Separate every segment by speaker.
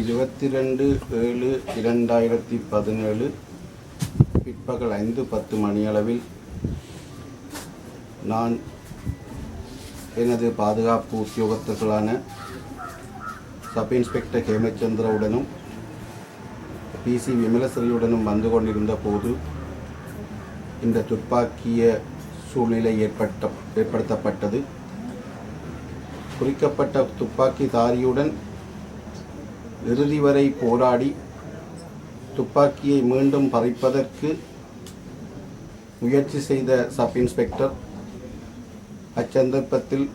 Speaker 1: இருபத்தி ரெண்டு ஏழு இரண்டாயிரத்தி பதினேழு பிற்பகல் ஐந்து பத்து மணியளவில் நான் எனது பாதுகாப்பு உத்தியோகத்தர்களான சப் இன்ஸ்பெக்டர் ஹேமச்சந்திரவுடனும் பிசி விமலஸ்ரீயுடனும் வந்து கொண்டிருந்த போது இந்த துப்பாக்கிய சூழ்நிலை ஏற்பட்ட ஏற்படுத்தப்பட்டது. குறிக்கப்பட்ட துப்பாக்கிதாரியுடன் இறுதி வரை போராடி துப்பாக்கியை மீண்டும் பறிப்பதற்கு முயற்சி செய்த சப் இன்ஸ்பெக்டர் அச்சந்தர்ப்பத்தில்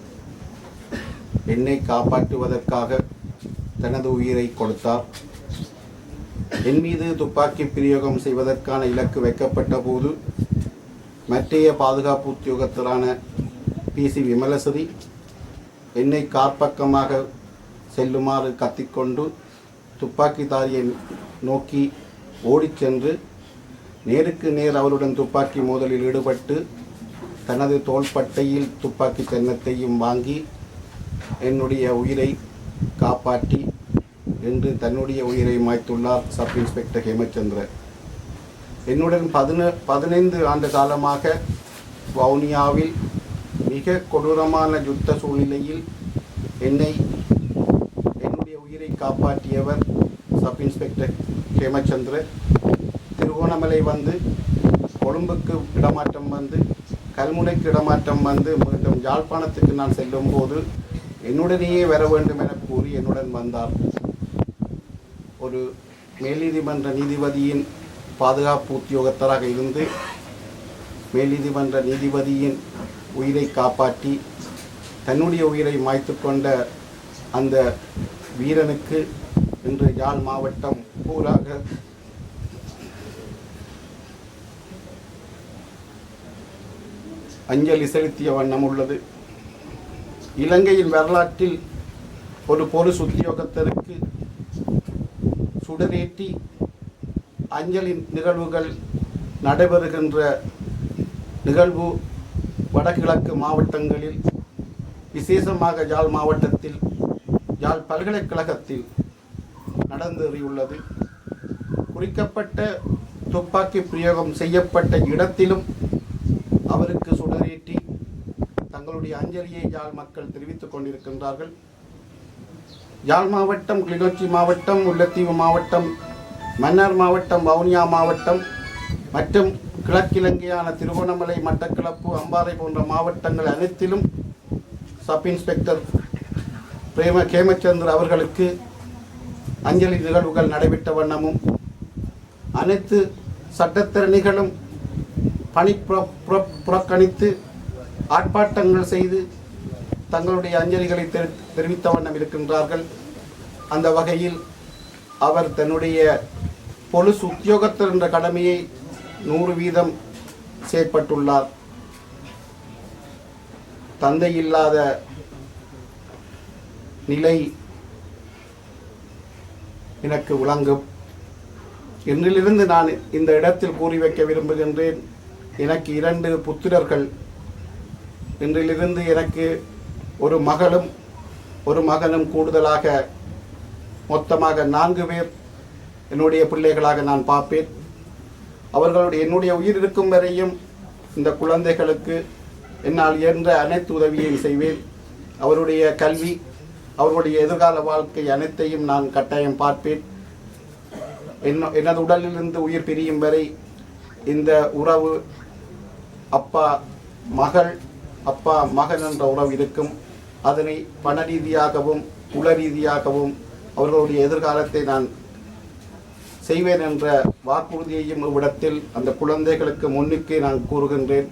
Speaker 1: என்னை காப்பாற்றுவதற்காக தனது உயிரை கொடுத்தார். என் மீது துப்பாக்கி பிரயோகம் செய்வதற்கான இலக்கு வைக்கப்பட்ட போது மற்றைய பாதுகாப்பு உத்தியோகத்தரான பிசி விமலசரி என்னை காற்பக்கமாக செல்லுமாறு கத்திக்கொண்டு துப்பாக்கிதாரியை நோக்கி ஓடிச் சென்று நேருக்கு நேர் அவருடன் துப்பாக்கி மோதலில் ஈடுபட்டு தனது தோள்பட்டையில் துப்பாக்கி சின்னத்தையும் வாங்கி என்னுடைய உயிரை காப்பாற்றி என்று தன்னுடைய உயிரை மாய்த்துள்ளார் சப் இன்ஸ்பெக்டர் ஹேமச்சந்திரன் என்னுடன் பதின பதினைந்து ஆண்டு காலமாக வவுனியாவில் மிக கொடூரமான யுத்த சூழ்நிலையில் என்னை காப்பாற்றியவர் சப் இன்ஸ்பெக்டர் ஹேமச்சந்திர திருகோணமலை வந்து கொழும்புக்கு இடமாற்றம் வந்து கல்முனைக்கு இடமாற்றம் வந்து மீண்டும் யாழ்ப்பாணத்துக்கு நான் செல்லும் போது என்னுடனேயே வர வேண்டும் என கூறி என்னுடன் வந்தார். ஒரு மேல்நீதிமன்ற நீதிபதியின் பாதுகாப்பு உத்தியோகத்தராக இருந்து மேல்நீதிமன்ற நீதிபதியின் உயிரை காப்பாற்றி தன்னுடைய உயிரை மாய்த்து கொண்ட அந்த வீரனுக்கு இன்று யாழ் மாவட்டம் பூராக அஞ்சலி செலுத்திய வண்ணம் உள்ளது. இலங்கையின் வரலாற்றில் ஒரு பொலிஸ் உத்தியோகத்தருக்கு சுடரேற்றி அஞ்சலி நிகழ்வுகள் நடைபெறுகின்ற நிகழ்வு வடகிழக்கு மாவட்டங்களில் விசேஷமாக யாழ் மாவட்டத்தில் யாழ் பல்கலைக்கழகத்தில் நடந்தேறியுள்ளது. குறிக்கப்பட்ட துப்பாக்கி பிரயோகம் செய்யப்பட்ட இடத்திலும் அவருக்கு சுடரேற்றி தங்களுடைய அஞ்சலியை யாழ் மக்கள் தெரிவித்துக் கொண்டிருக்கின்றார்கள். யாழ் மாவட்டம் கிளிநொச்சி மாவட்டம் முல்லைத்தீவு மாவட்டம் மன்னார் மாவட்டம் வவுனியா மாவட்டம் மற்றும் கிழக்கிழங்கையான திருவண்ணாமலை மட்டக்களப்பு அம்பாறை போன்ற மாவட்டங்கள் அனைத்திலும் சப் இன்ஸ்பெக்டர் பிரேம கேமச்சந்திர அவர்களுக்கு அஞ்சலி நிகழ்வுகள் நடைபெற்ற வண்ணமும் அனைத்து சட்டத்திறனிகளும் பணி புற- புறக்கணித்து ஆர்ப்பாட்டங்கள் செய்து தங்களுடைய அஞ்சலிகளை தெரி- தெரிவித்த வண்ணம் இருக்கின்றார்கள். அந்த வகையில் அவர் தன்னுடைய பொலிஸ் உத்தியோகத்தர் என்ற கடமையை நூறு வீதம் செயற்பட்டுள்ளார். தந்தை இல்லாத நிலை எனக்கு விளங்கும். என்னிலிருந்து நான் இந்த இடத்தில் கூறி வைக்க விரும்புகின்றேன். எனக்கு இரண்டு புத்திரர்கள். இன்றிலிருந்து எனக்கு ஒரு மகளும் ஒரு மகனும் கூடுதலாக மொத்தமாக நான்கு பேர் என்னுடைய பிள்ளைகளாக நான் பார்ப்பேன். அவர்களுடைய என்னுடைய உயிர் இருக்கும் வரையும் இந்த குழந்தைகளுக்கு என்னால் இயன்ற அனைத்து உதவியையும் செய்வேன். அவருடைய கல்வி அவருடைய எதிர்கால வாழ்க்கை அனைத்தையும் நான் கட்டாயம் பார்ப்பேன். என்ன எனது உடலிலிருந்து உயிர் பிரியும் வரை இந்த உறவு அப்பா மகள் அப்பா மகன் என்ற உறவு இருக்கும். அதனை பண ரீதியாகவும் உள ரீதியாகவும் அவர்களுடைய எதிர்காலத்தை நான் செய்வேன் என்ற வாக்குறுதியையும் இவ்விடத்தில் அந்த குழந்தைகளுக்கு முன்னுக்கு நான் கூறுகின்றேன்.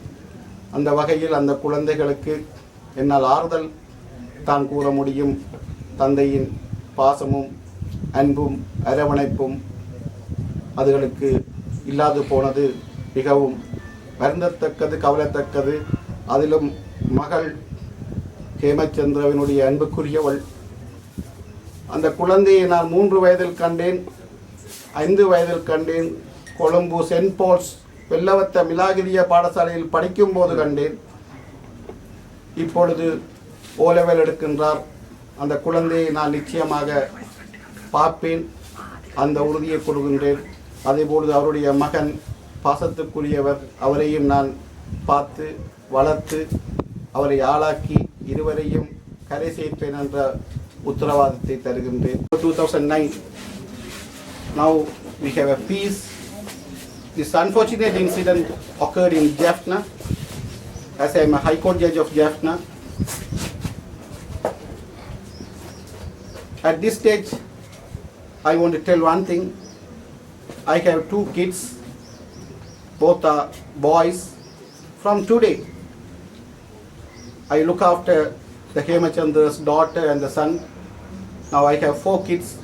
Speaker 1: அந்த வகையில் அந்த குழந்தைகளுக்கு என்னால் ஆறுதல் தான் கூற முடியும். தந்தையின் பாசமும் அன்பும் அரவணைப்பும் அதுகளுக்கு இல்லாது போனது மிகவும் வருந்தத்தக்கது கவலத்தக்கது. அதிலும் மகள் ஹேமச்சந்திரவினுடைய அன்புக்குரியவள் அந்த குழந்தையை நான் மூன்று வயதில் கண்டேன். ஐந்து வயதில் கண்டேன். கொழும்பு சென்ட் போல்ஸ் வெள்ளவத்த மிலாகிரிய பாடசாலையில் படிக்கும்போது கண்டேன். இப்பொழுது ஓ லெவல் எடுக்கின்றார். அந்த குழந்தையை நான் நிச்சயமாக பார்ப்பேன். அந்த உறுதியை கொடுக்கின்றேன். அதேபோல் அவருடைய மகன் பாசத்துக்குரியவர் அவரையும் நான் பார்த்து வளர்த்து அவரை ஆளாக்கி இருவரையும் கரை சேர்ப்பேன் என்ற உத்தரவாதத்தை தருகின்றேன். Two thousand nine now we have a peace this unfortunate incident occurred in Jaffna, as I am a High Court judge of Jaffna. At this stage, I want to tell one thing. I have two kids, both are boys. From today, I look after the Hemachandra's daughter and the son. Now I have four kids.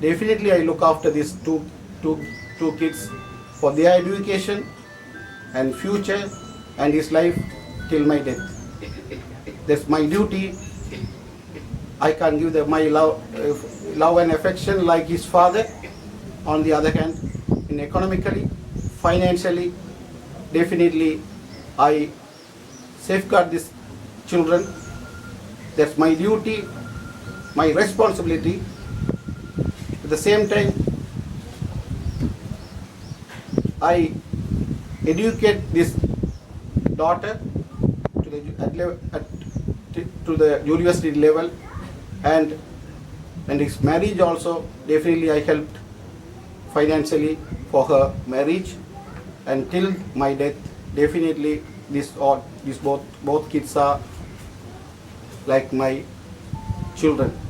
Speaker 1: Definitely, I look after these two, two, two kids for their education and future and his life till my death. That's my duty. I can't give them my love, uh, love and affection like his father. On the other hand, in economically, financially, definitely, I safeguard these children. That's my duty, my responsibility. At the same time, I educate this daughter to the at, to the university level, and and his marriage also definitely I helped financially for her marriage, and till my death definitely this uh, or these both both kids are like my children.